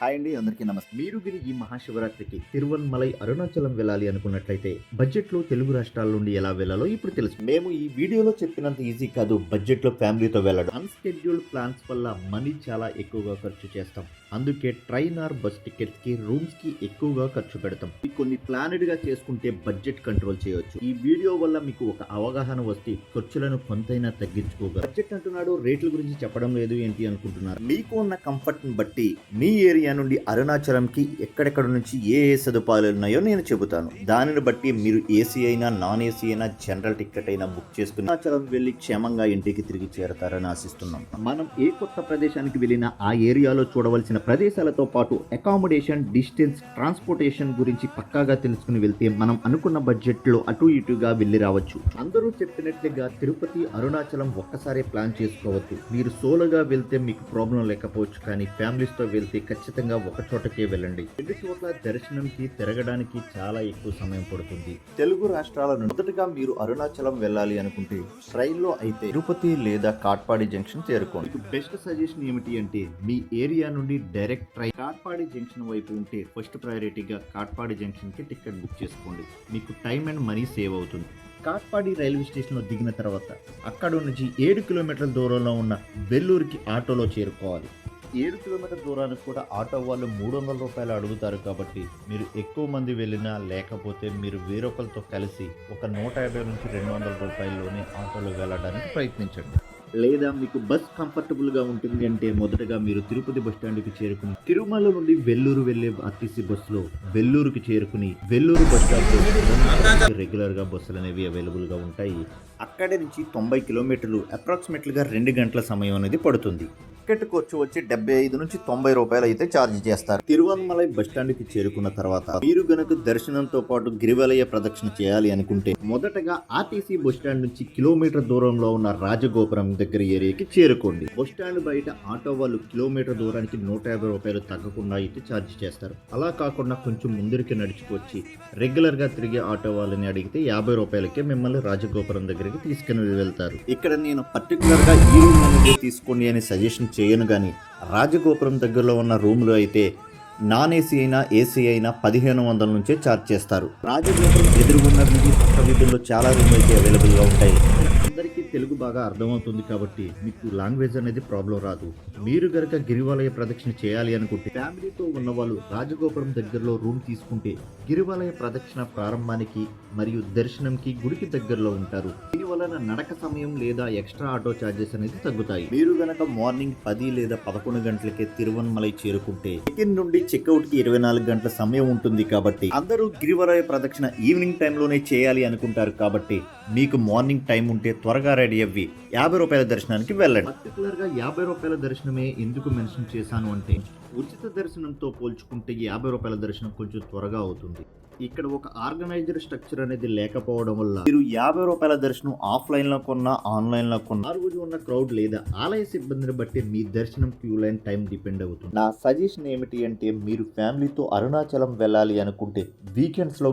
Hi అండి అందరికీ నమస్తే. మీరు గిరి ఈ మహాశివరాత్రికి తిరువన్మలై అరుణాచలం వెళ్ళాలి అనుకున్నట్లయితే బడ్జెట్లో తెలుగు రాష్ట్రాల నుండి ఎలా వెళ్ళాలో ఇప్పుడు తెలుసు. మేము ఈ వీడియోలో చెప్పినంత ఈజీ కాదు బడ్జెట్లో ఫ్యామిలీతో వెళ్ళడం. అన్స్కెడ్యూల్డ్ ప్లాన్స్ వల్ల మనీ చాలా ఎక్కువగా ఖర్చు చేస్తాం. అందుకే ట్రైన్ ఆర్ బస్ టికెట్స్కి రూమ్స్కి ఎక్కువగా ఖర్చు పెడతాం. కొన్ని ప్లానెడ్గా చేసుకుంటే బడ్జెట్ కంట్రోల్ చేయొచ్చు. ఈ వీడియో వల్ల మీకు ఒక అవగాహన వస్తే ఖర్చులను కొంతైనా తగ్గించుకోగలరు బడ్జెట్ అంటున్నాడు రేట్ల గురించి చెప్పడం లేదు ఏంటి అనుకుంటున్నారు? మీకు ఉన్న కంఫర్ట్ని బట్టి మీ ఏరియా నుండి అరుణాచలం కి ఎక్కడెక్కడ నుంచి ఏ ఏ సదుపాయాలు ఉన్నాయో నేను చెబుతాను. దానిని బట్టి మీరు ఏసీ అయినా నాన్ ఏసీ అయినా జనరల్ టికెట్ అయినా బుక్ చేసుకుని అరుణాచలం వెళ్ళి క్షేమంగా ఇంటికి తిరిగి చేరతారని ఆశిస్తున్నాం. మనం ఏ కొత్త ప్రదేశానికి వెళ్ళినా ఆ ఏరియాలో చూడవలసిన ప్రదేశాలతో పాటు అకామిడేషన్ డిస్టెన్స్ ట్రాన్స్పోర్టేషన్ గురించి పక్కాగా తెలుసుకుని వెళ్తే మనం అనుకున్న బడ్జెట్లో అటు ఇటుగా వెళ్ళి రావచ్చు. అందరూ చెప్పినట్లుగా తిరుపతి అరుణాచలం ఒక్కసారే ప్లాన్ చేసుకోవద్దు. మీరు సోలోగా వెళ్తే మీకు ప్రాబ్లం లేకపోవచ్చు కానీ ఫ్యామిలీస్తో వెళ్తే ఖచ్చితంగా ఒక చోటకే వెళ్ళండి. రెండు చోట్ల దర్శనంకి తిరగడానికి చాలా ఎక్కువ సమయం పడుతుంది. తెలుగు రాష్ట్రాల నుండి మొదటగా మీరు అరుణాచలం వెళ్ళాలి అనుకుంటే ట్రైన్లో అయితే తిరుపతి లేదా కాట్పాడి జంక్షన్ చేరుకోండి. మీకు బెస్ట్ సజెషన్ ఏమిటి అంటే మీ ఏరియా నుండి డైరెక్ట్ ట్రైన్ కాట్పాడి జంక్షన్ వైపు ఉంటే ఫస్ట్ ప్రయారిటీగా కాట్పాడి జంక్షన్కి టికెట్ బుక్ చేసుకోండి. మీకు టైం అండ్ మనీ సేవ్ అవుతుంది. కాట్పాడి రైల్వే స్టేషన్లో దిగిన తర్వాత అక్కడ నుంచి ఏడు కిలోమీటర్ల దూరంలో ఉన్న వెల్లూరుకి ఆటోలో చేరుకోవాలి. ఏడు కిలోమీటర్ దూరానికి కూడా ఆటో వాళ్ళు మూడు వందల రూపాయలు అడుగుతారు కాబట్టి మీరు ఎక్కువ మంది వెళ్ళినా లేకపోతే మీరు వేరొకరితో కలిసి ఒక నూట యాభై నుంచి రెండు వందల రూపాయల్లోనే ఆటోలో వెళ్ళడానికి ప్రయత్నించండి. లేదా మీకు బస్ కంఫర్టబుల్గా ఉంటుంది అంటే మొదటగా మీరు తిరుపతి బస్ స్టాండ్కి చేరుకుని తిరుమల నుండి వెల్లూరు వెళ్ళే ఆర్టీసీ బస్సులో వెల్లూరుకి చేరుకుని వెల్లూరు బస్ స్టాండ్ రెగ్యులర్గా బస్సులు అనేవి అవైలబుల్గా ఉంటాయి. అక్కడి నుంచి తొంభై కిలోమీటర్లు అప్రాక్సిమేట్లీగా రెండు గంటల సమయం అనేది పడుతుంది. టికెట్ ఖర్చు వచ్చి డెబ్బై ఐదు నుంచి తొంభై రూపాయలు అయితే ఛార్జ్ చేస్తారు. తిరువన్మలై బస్ స్టాండ్కి చేరుకున్న తర్వాత మీరు గనక దర్శనంతో పాటు గిరివలయ ప్రదక్షిణ చేయాలి అనుకుంటే మొదటగా ఆర్టీసీ బస్ స్టాండ్ నుంచి కిలోమీటర్ దూరంలో ఉన్న రాజగోపురం దగ్గర ఏరియాకి చేరుకోండి. బస్ స్టాండ్ బయట ఆటో వాళ్ళు కిలోమీటర్ దూరానికి నూట యాభై రూపాయలు తగ్గకుండా అయితే ఛార్జ్ చేస్తారు. అలా కాకుండా కొంచెం ముందరికి నడుచుకొచ్చి రెగ్యులర్గా తిరిగే ఆటో వాళ్ళని అడిగితే యాభై రూపాయలకే మిమ్మల్ని రాజగోపురం దగ్గరికి తీసుకుని వెళ్తారు. ఇక్కడ నేను పర్టికులర్గా ఈ రూమ్ తీసుకోండి అని సజెషన్ చేయను కానీ రాజగోపురం దగ్గరలో ఉన్న రూమ్లో అయితే నాన్ ఏసీ అయినా ఏసీ అయినా పదిహేను వందల నుంచే ఛార్జ్ చేస్తారు. రాజగోపురం ఎదురు వీధి పక్క వీధుల్లో చాలా రూమ్ అయితే అవైలబుల్గా ఉంటాయి. అందరికీ తెలుగు బాగా అర్థమవుతుంది కాబట్టి మీకు లాంగ్వేజ్ అనేది ప్రాబ్లం రాదు. మీరు గనక గిరివాలయ ప్రదక్షిణ చేయాలి అనుకుంటే ఫ్యామిలీతో ఉన్న వాళ్ళు రాజగోపురం దగ్గరలో రూమ్ తీసుకుంటే గిరివాలయ ప్రదక్షిణ ప్రారంభానికి మరియు దర్శనంకి గుడికి దగ్గరలో ఉంటారు. వలన నడక సమయం లేదా ఎక్స్ట్రా ఆటో చార్జెస్ అనేది తగ్గుతాయి. మీరు గనక మార్నింగ్ పది లేదా పదకొండు గంటలకే తిరువన్మలై చేరుకుంటే చెక్ నుండి చెక్అవుట్కి ఇరవై నాలుగు గంటల సమయం ఉంటుంది కాబట్టి అందరూ గిరివలయ ప్రదక్షిణ ఈవినింగ్ టైంలోనే చేయాలి అనుకుంటారు కాబట్టి మీకు మార్నింగ్ టైం ఉంటే త్వరగా రెడీ అవ్వి యాభై రూపాయల దర్శనానికి వెళ్ళండి. పర్టికులర్గా యాభై రూపాయల దర్శనమే ఎందుకు మెన్షన్ చేశాను అంటే ఉచిత దర్శనంతో పోల్చుకుంటే యాభై రూపాయల దర్శనం కొంచెం త్వరగా అవుతుంది. ఇక్కడ ఒక ఆర్గనైజర్ స్ట్రక్చర్ అనేది లేకపోవడం వల్ల మీరు యాభై రూపాయల దర్శనం ఆఫ్లైన్లో కొన్నా ఆన్లైన్లో కొన్నా రోజు ఉన్న క్రౌడ్ లేదా ఆలయ సిబ్బందిని బట్టి మీ దర్శనం క్యూ లైన్ టైం డిపెండ్ అవుతుంది. నా సజెషన్ ఏమిటి అంటే మీరు ఫ్యామిలీతో అరుణాచలం వెళ్ళాలి అనుకుంటే వీకెండ్స్లో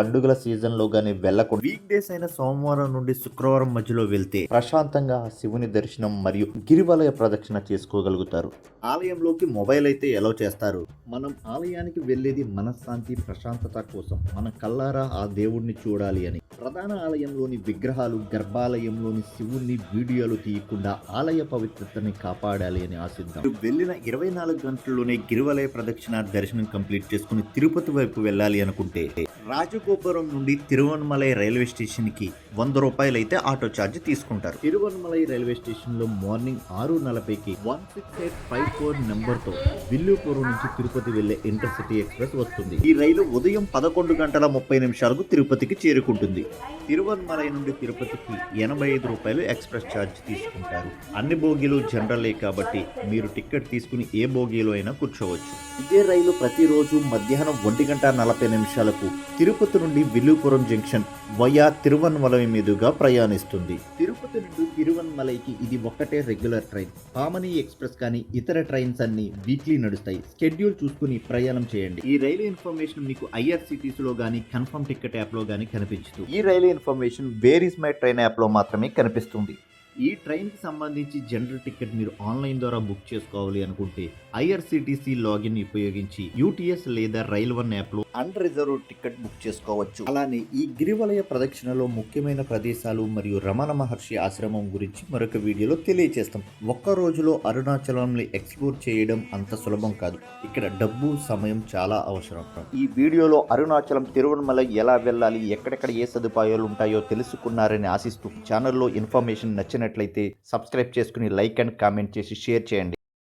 పండుగల సీజన్లో వెళ్ళకుండా వీక్ డేస్ అయిన సోమవారం నుండి శుక్రవారం మధ్యలో వెళ్తే ప్రశాంతంగా శివుని దర్శనం మరియు గిరివలయ ప్రదక్షిణ చేసుకోగలుగుతారు. ఆలయంలోకి మొబైల్ అయితే ఎలా చేస్తారు మనం ఆలయానికి వెళ్ళేది మనశ్శాంతి ప్రశాంతత కోసం. మన కల్లారా ఆ దేవుణ్ణి చూడాలి అని. ప్రధాన ఆలయంలోని విగ్రహాలు గర్భాలయంలోని శివుణ్ణి వీడియోలు తీయకుండా ఆలయ పవిత్రతని కాపాడాలి అని ఆశిద్దాం. వెళ్ళిన ఇరవై నాలుగు గంటల్లోనే గిరివలయ ప్రదక్షిణ దర్శనం కంప్లీట్ చేసుకుని తిరుపతి వైపు వెళ్ళాలి అనుకుంటే రాజగోపురం నుండి తిరువన్మలై రైల్వే స్టేషన్కి వంద రూపాయలు అయితే ఆటో ఛార్జ్ తీసుకుంటారు. తిరువన్మలై రైల్వే స్టేషన్లో మార్నింగ్ ఆరు నలభైకి one six eight five four నెంబర్తో విల్లుపురం నుంచి తిరుపతి వెళ్ళే ఇంటర్సిటీ ఎక్స్ప్రెస్ వస్తుంది. ఈ రైలు ఉదయం పదకొండు గంటల ముప్పై నిమిషాలకు తిరుపతికి చేరుకుంటుంది. తిరువన్మలై నుండి తిరుపతికి ఎనభై ఐదు రూపాయలు ఎక్స్ప్రెస్ ఛార్జ్ తీసుకుంటారు. అన్ని బోగీలు జనరలే కాబట్టి మీరు టికెట్ తీసుకుని ఏ బోగీలో అయినా కూర్చోవచ్చు. ఇదే రైలు ప్రతిరోజు మధ్యాహ్నం ఒంటి గంట నలభై నిమిషాలకు తిరుపతి నుండి విల్లుపురం జంక్షన్ వయా తిరువన్మలై మీదుగా ప్రయాణిస్తుంది. తిరుపతి నుండి తిరువన్మలైకి ఇది ఒక్కటే రెగ్యులర్ ట్రైన్. పామని ఎక్స్ప్రెస్ కానీ ఇతర ట్రైన్స్ అన్ని వీక్లీ నడుస్తాయి. స్కెడ్యూల్ చూసుకుని ప్రయాణం చేయండి. ఈ రైలు ఇన్ఫర్మేషన్ మీకు ఐఆర్సిటీసీ లో గానీ కన్ఫర్మ్ టికెట్ యాప్లో గానీ కనిపించదు. ఈ రైలు information where is my train యాప్లో మాత్రమే కనిపిస్తుంది. ఈ ట్రైన్కి సంబంధించి జనరల్ టికెట్ మీరు ఆన్లైన్ ద్వారా బుక్ చేసుకోవాలి అనుకుంటే ఐఆర్సిటీసీ లాగిన్ ఉపయోగించి యూటీఎస్ లేదా రైల్ వన్ యాప్లో అన్ రిజర్వ్ టికెట్ బుక్ చేసుకోవచ్చు. అలానే ఈ గిరివలయ ప్రదక్షిణలో ముఖ్యమైన ప్రదేశాలు మరియు రమణ మహర్షి ఆశ్రమం గురించి మరొక వీడియోలో తెలియజేస్తాం ఒక్క రోజులో అరుణాచలంని ఎక్స్ప్లోర్ చేయడం అంత సులభం కాదు. ఇక్కడ డబ్బు సమయం చాలా అవసరం. ఈ వీడియోలో అరుణాచలం తిరువణమల ఎలా వెళ్ళాలి ఎక్కడెక్కడ ఏ సదుపాయాలు ఉంటాయో తెలుసుకున్నారని ఆశిస్తూ ఛానల్లో ఇన్ఫర్మేషన్ నచ్చినట్లయితే సబ్స్క్రైబ్ చేసుకుని లైక్ అండ్ కామెంట్ చేసి షేర్ చేయండి.